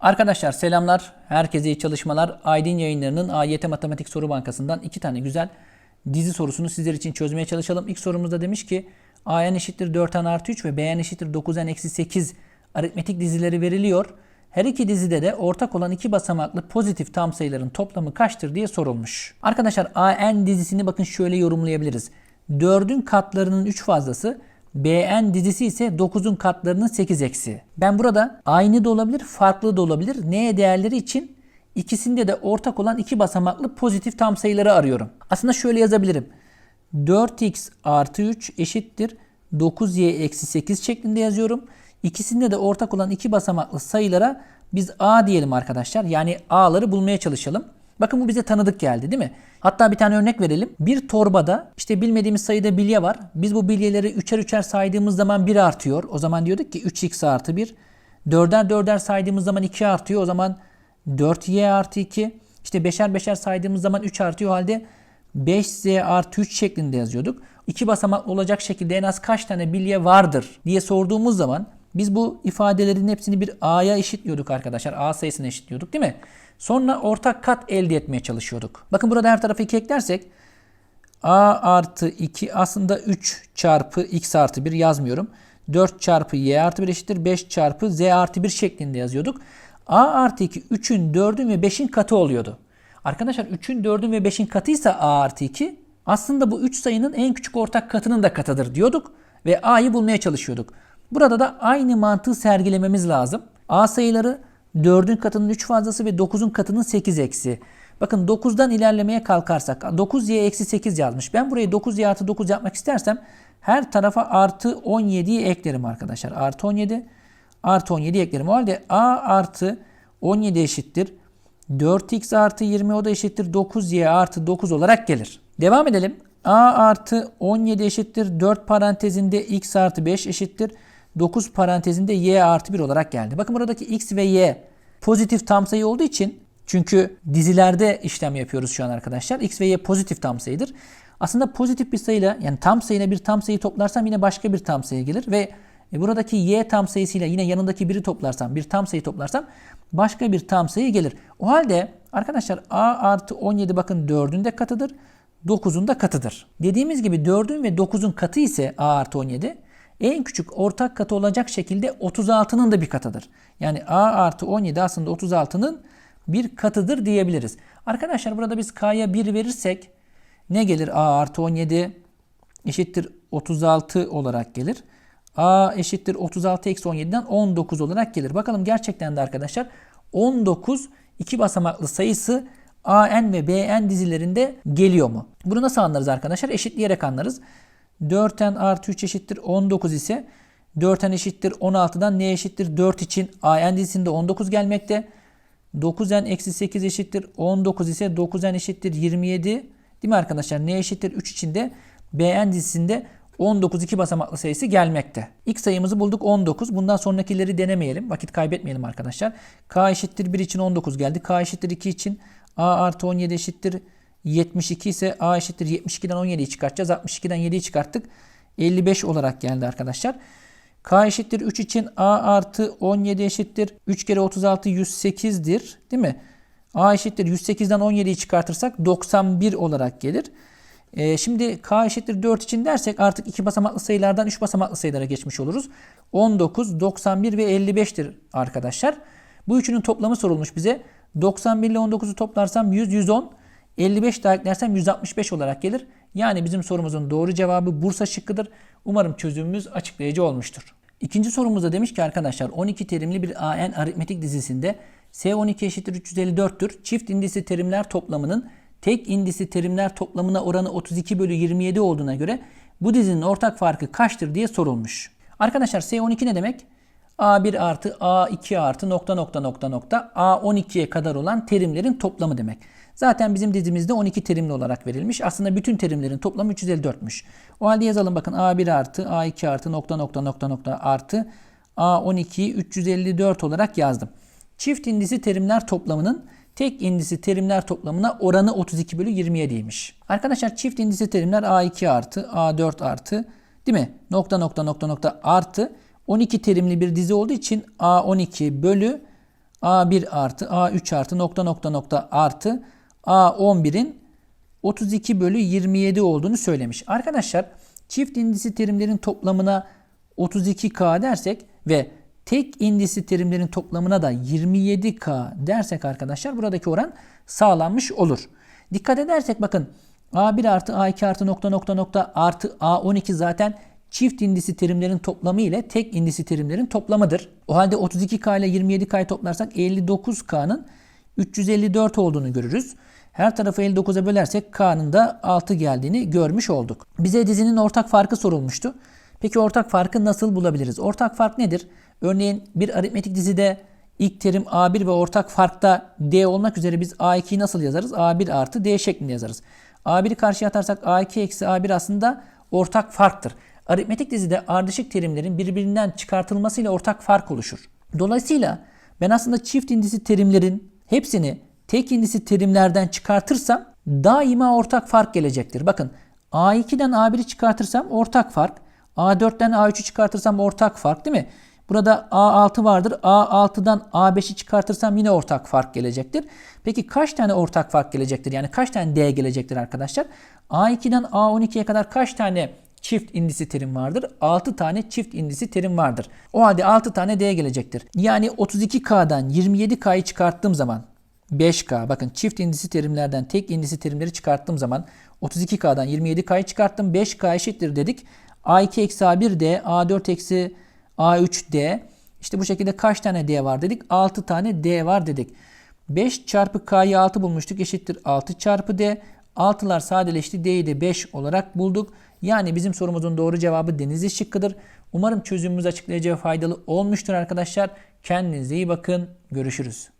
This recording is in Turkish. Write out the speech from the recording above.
Arkadaşlar selamlar. Herkese iyi çalışmalar. Aydın yayınlarının AYT Matematik Soru Bankası'ndan iki tane güzel dizi sorusunu sizler için çözmeye çalışalım. İlk sorumuzda demiş ki AN eşittir 4n artı 3 ve BN eşittir 9n eksi 8 aritmetik dizileri veriliyor. Her iki dizide de ortak olan iki basamaklı pozitif tam sayıların toplamı kaçtır diye sorulmuş. Arkadaşlar AN dizisini bakın şöyle yorumlayabiliriz. 4'ün katlarının 3 fazlası BN dizisi ise 9'un katlarının 8 eksi. Ben burada aynı da olabilir, farklı da olabilir. N değerleri için ikisinde de ortak olan iki basamaklı pozitif tam sayıları arıyorum. Aslında şöyle yazabilirim. 4x artı 3 eşittir 9y eksi 8 şeklinde yazıyorum. İkisinde de ortak olan iki basamaklı sayılara biz a diyelim arkadaşlar. Yani a'ları bulmaya çalışalım. Bakın bu bize tanıdık geldi değil mi? Hatta bir tane örnek verelim. Bir torbada işte bilmediğimiz sayıda bilye var. Biz bu bilyeleri üçer üçer saydığımız zaman 1 artıyor. O zaman diyorduk ki 3x artı 1. Dörder dörder saydığımız zaman 2 artıyor. O zaman 4y artı 2. İşte beşer beşer saydığımız zaman 3 artıyor. O halde 5z artı 3 şeklinde yazıyorduk. İki basamaklı olacak şekilde en az kaç tane bilye vardır diye sorduğumuz zaman biz bu ifadelerin hepsini bir a'ya eşitliyorduk arkadaşlar. A sayısını eşitliyorduk değil mi? Sonra ortak kat elde etmeye çalışıyorduk. Bakın burada her tarafı 2 eklersek a artı 2 aslında 3 çarpı x artı 1 yazmıyorum. 4 çarpı y artı 1 eşittir 5 çarpı z artı 1 şeklinde yazıyorduk. a artı 2 3'ün 4'ün ve 5'in katı oluyordu. Arkadaşlar 3'ün 4'ün ve 5'in katıysa a artı 2 aslında bu 3 sayının en küçük ortak katının da katıdır diyorduk ve a'yı bulmaya çalışıyorduk. Burada da aynı mantığı sergilememiz lazım. A sayıları 4'ün katının 3 fazlası ve 9'un katının 8 eksi. Bakın 9'dan ilerlemeye kalkarsak 9y eksi 8 yazmış. Ben burayı 9y artı 9 yapmak istersem her tarafa artı 17'yi eklerim arkadaşlar. Artı 17 artı 17 eklerim. O halde a artı 17 eşittir. 4x artı 20 o da eşittir 9y artı 9 olarak gelir. Devam edelim. a artı 17 eşittir 4 parantezinde x artı 5 eşittir 9 parantezinde y artı 1 olarak geldi. Bakın buradaki x ve y pozitif tam sayı olduğu için çünkü dizilerde işlem yapıyoruz şu an arkadaşlar. x ve y pozitif tam sayıdır. Aslında pozitif bir sayıyla yani tam sayıyla bir tam sayı toplarsam yine başka bir tam sayı gelir ve buradaki y tam sayısıyla yine yanındaki biri toplarsam bir tam sayı toplarsam başka bir tam sayı gelir. O halde arkadaşlar a artı 17 bakın 4'ün de katıdır. 9'un da katıdır. Dediğimiz gibi 4'ün ve 9'un katı ise a artı 17 en küçük ortak katı olacak şekilde 36'nın da bir katıdır. Yani a artı 17 aslında 36'nın bir katıdır diyebiliriz. Arkadaşlar burada biz k'ya 1 verirsek ne gelir? a artı 17 eşittir 36 olarak gelir. a eşittir 36 eksi 17'den 19 olarak gelir. Bakalım gerçekten de arkadaşlar 19 iki basamaklı sayısı AN ve BN dizilerinde geliyor mu? Bunu nasıl anlarız arkadaşlar? Eşitleyerek anlarız. 4n artı 3 eşittir 19 ise 4n eşittir 16'dan n eşittir 4 için an dizisinde 19 gelmekte. 9n eksi 8 eşittir 19 ise 9n eşittir 27 değil mi arkadaşlar? n eşittir 3 için de bn dizisinde 19 iki basamaklı sayısı gelmekte. İlk sayımızı bulduk 19. Bundan sonrakileri denemeyelim. Vakit kaybetmeyelim arkadaşlar. k eşittir 1 için 19 geldi. k eşittir 2 için a artı 17 eşittir 72 ise A eşittir 72'den 17'yi çıkartacağız. 62'den 7'yi çıkarttık. 55 olarak geldi arkadaşlar. K eşittir 3 için A artı 17 eşittir. 3 kere 36 108'dir. Değil mi? A eşittir 108'den 17'yi çıkartırsak 91 olarak gelir. Ee, şimdi K eşittir 4 için dersek artık 2 basamaklı sayılardan 3 basamaklı sayılara geçmiş oluruz. 19, 91 ve 55'tir arkadaşlar. Bu üçünün toplamı sorulmuş bize. 91 ile 19'u toplarsam 100, 110. 55 daha eklersem 165 olarak gelir. Yani bizim sorumuzun doğru cevabı Bursa şıkkıdır. Umarım çözümümüz açıklayıcı olmuştur. İkinci sorumuzda demiş ki arkadaşlar 12 terimli bir AN aritmetik dizisinde S12 eşittir 354'tür. Çift indisi terimler toplamının tek indisi terimler toplamına oranı 32 bölü 27 olduğuna göre bu dizinin ortak farkı kaçtır diye sorulmuş. Arkadaşlar S12 ne demek? A1 artı A2 artı nokta nokta nokta nokta A12'ye kadar olan terimlerin toplamı demek. Zaten bizim dizimizde 12 terimli olarak verilmiş. Aslında bütün terimlerin toplamı 354'müş. O halde yazalım bakın A1 artı A2 artı nokta nokta nokta nokta artı A12'yi 354 olarak yazdım. Çift indisi terimler toplamının tek indisi terimler toplamına oranı 32 bölü 27'ymiş. Arkadaşlar çift indisi terimler A2 artı A4 artı değil mi? Nokta nokta nokta nokta artı 12 terimli bir dizi olduğu için A12 bölü A1 artı A3 artı nokta nokta nokta artı A11'in 32 bölü 27 olduğunu söylemiş. Arkadaşlar çift indisi terimlerin toplamına 32K dersek ve tek indisi terimlerin toplamına da 27K dersek arkadaşlar buradaki oran sağlanmış olur. Dikkat edersek bakın A1 artı A2 artı nokta nokta nokta artı A12 zaten çift indisi terimlerin toplamı ile tek indisi terimlerin toplamıdır. O halde 32K ile 27K'yı toplarsak 59K'nın 354 olduğunu görürüz. Her tarafı 59'a bölersek K'nın da 6 geldiğini görmüş olduk. Bize dizinin ortak farkı sorulmuştu. Peki ortak farkı nasıl bulabiliriz? Ortak fark nedir? Örneğin bir aritmetik dizide ilk terim A1 ve ortak farkta D olmak üzere biz A2'yi nasıl yazarız? A1 artı D şeklinde yazarız. A1'i karşıya atarsak A2 eksi A1 aslında ortak farktır. Aritmetik dizide ardışık terimlerin birbirinden çıkartılmasıyla ortak fark oluşur. Dolayısıyla ben aslında çift indisi terimlerin hepsini tek indisi terimlerden çıkartırsam daima ortak fark gelecektir. Bakın A2'den A1'i çıkartırsam ortak fark. A4'ten A3'ü çıkartırsam ortak fark değil mi? Burada A6 vardır. A6'dan A5'i çıkartırsam yine ortak fark gelecektir. Peki kaç tane ortak fark gelecektir? Yani kaç tane D gelecektir arkadaşlar? A2'den A12'ye kadar kaç tane çift indisi terim vardır? 6 tane çift indisi terim vardır. O halde 6 tane D gelecektir. Yani 32K'dan 27K'yı çıkarttığım zaman 5K bakın çift indisi terimlerden tek indisi terimleri çıkarttığım zaman 32K'dan 27K'yı çıkarttım. 5K eşittir dedik. A2 eksi A1 D, A4 eksi A3 D. İşte bu şekilde kaç tane D var dedik? 6 tane D var dedik. 5 çarpı K'yı 6 bulmuştuk eşittir 6 çarpı D. 6'lar sadeleşti D'yi de 5 olarak bulduk. Yani bizim sorumuzun doğru cevabı Denizli şıkkıdır. Umarım çözümümüz açıklayıcı ve faydalı olmuştur arkadaşlar. Kendinize iyi bakın. Görüşürüz.